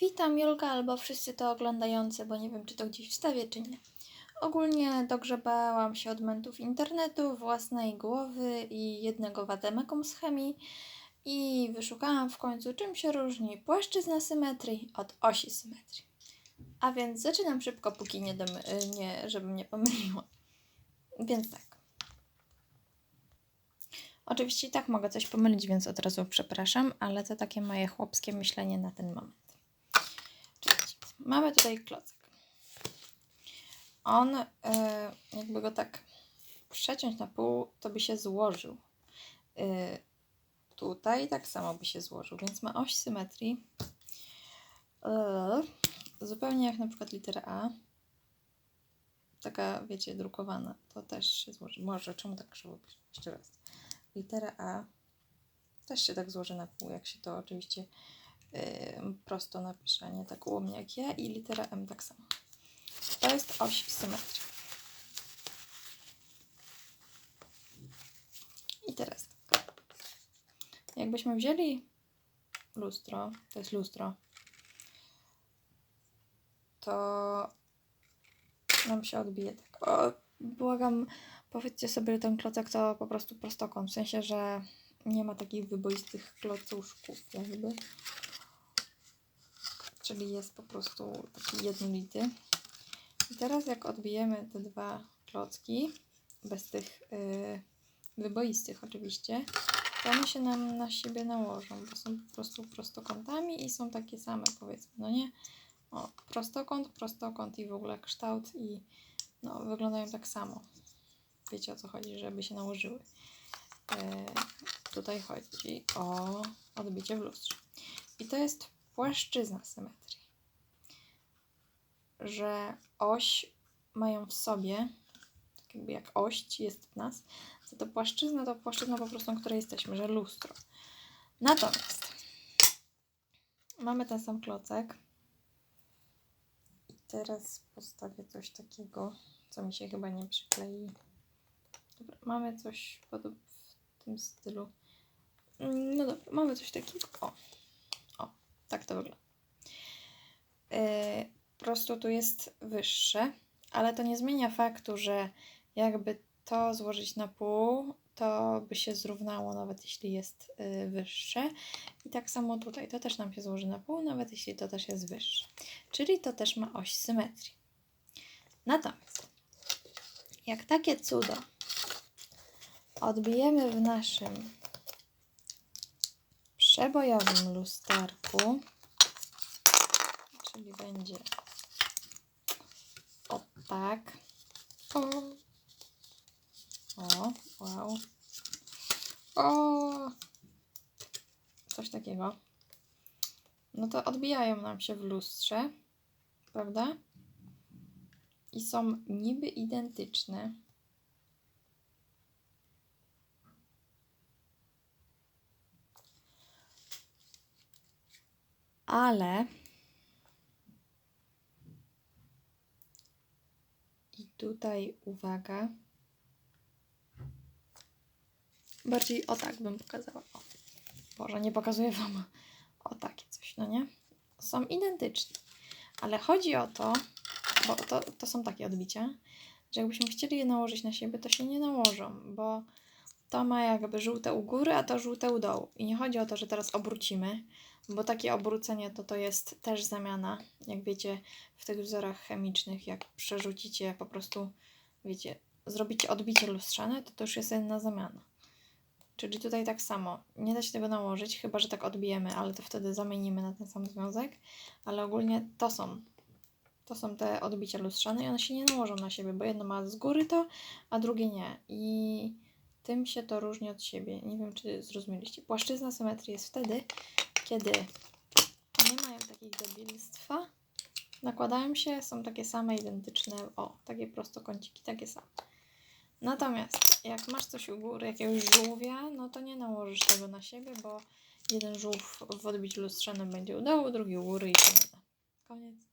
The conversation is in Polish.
Witam Julka albo wszyscy to oglądający, bo nie wiem czy to gdzieś wstawię czy nie. Ogólnie dogrzebałam się od mentów internetu, własnej głowy i jednego wademekum z chemii i wyszukałam w końcu czym się różni płaszczyzna symetrii od osi symetrii. A więc zaczynam szybko, póki nie, domy, nie żebym nie pomyliła. Więc tak. Oczywiście i tak mogę coś pomylić, więc od razu przepraszam, ale to takie moje chłopskie myślenie na ten moment. Mamy tutaj klocek. On, y, jakby go tak przeciąć na pół, to by się złożył. Y, tutaj tak samo by się złożył, więc ma oś symetrii. Y, zupełnie jak na przykład litera A. Taka, wiecie, drukowana. To też się złoży. Może, czemu tak krzywo? Jeszcze raz. Litera A też się tak złoży na pół, jak się to oczywiście prosto napisze, a nie tak ułomnie jak ja. I litera M tak samo. To jest oś symetrii. I teraz tak. Jakbyśmy wzięli lustro, to jest lustro, to nam się odbije tak. O, błagam, powiedzcie sobie, ten klocek to po prostu prostokąt. W sensie, że nie ma takich wyboistych klocuszków jakby. Czyli jest po prostu taki jednolity. I teraz jak odbijemy te dwa klocki, bez tych yy, wyboistych oczywiście, to one się nam na siebie nałożą, bo są po prostu prostokątami i są takie same powiedzmy, no nie? O, prostokąt, prostokąt i w ogóle kształt i no, wyglądają tak samo. Wiecie o co chodzi, żeby się nałożyły. E, tutaj chodzi o odbicie w lustrze. I to jest płaszczyzna symetrii. Że oś mają w sobie, tak jakby jak oś jest w nas, to, to płaszczyzna to płaszczyzna po prostu, na której jesteśmy, że lustro. Natomiast mamy ten sam klocek. I teraz postawię coś takiego, co mi się chyba nie przyklei. Dobra, mamy coś w tym stylu. Mm, No dobra, mamy coś takiego. O tak to wygląda. Yy, po prostu tu jest wyższe, ale to nie zmienia faktu, że jakby to złożyć na pół, to by się zrównało, nawet jeśli jest yy, wyższe. I tak samo tutaj, to też nam się złoży na pół, nawet jeśli to też jest wyższe. Czyli to też ma oś symetrii. Natomiast, jak takie cudo odbijemy w naszym przebojowym lusterku, czyli będzie o tak. O, o wow. O, coś takiego. No to odbijają nam się w lustrze, prawda? I są niby identyczne. Ale i tutaj uwaga. Bardziej o tak bym pokazała. O. Boże, nie pokazuję wam o takie coś, no nie? Są identyczne, ale chodzi o to, bo to, to są takie odbicia, że jakbyśmy chcieli je nałożyć na siebie, to się nie nałożą, bo to ma jakby żółte u góry, a to żółte u dołu. I nie chodzi o to, że teraz obrócimy, bo takie obrócenie to to jest też zamiana. Jak wiecie, w tych wzorach chemicznych, jak przerzucicie po prostu, wiecie, zrobicie odbicie lustrzane, to to już jest jedna zamiana. Czyli tutaj tak samo. Nie da się tego nałożyć, chyba że tak odbijemy, ale to wtedy zamienimy na ten sam związek. Ale ogólnie to są. To są te odbicia lustrzane i one się nie nałożą na siebie, bo jedno ma z góry to, a drugie nie. I tym się to różni od siebie. Nie wiem, czy zrozumieliście. Płaszczyzna symetrii jest wtedy, kiedy nie mają takiego debilstwa, nakładają się, są takie same, identyczne, o, takie prostokąciki, takie same. Natomiast jak masz coś u góry, jakiegoś żółwia, no to nie nałożysz tego na siebie, bo jeden żółw w odbiciu lustrzanym będzie u dołu, drugi u góry i to Koniec.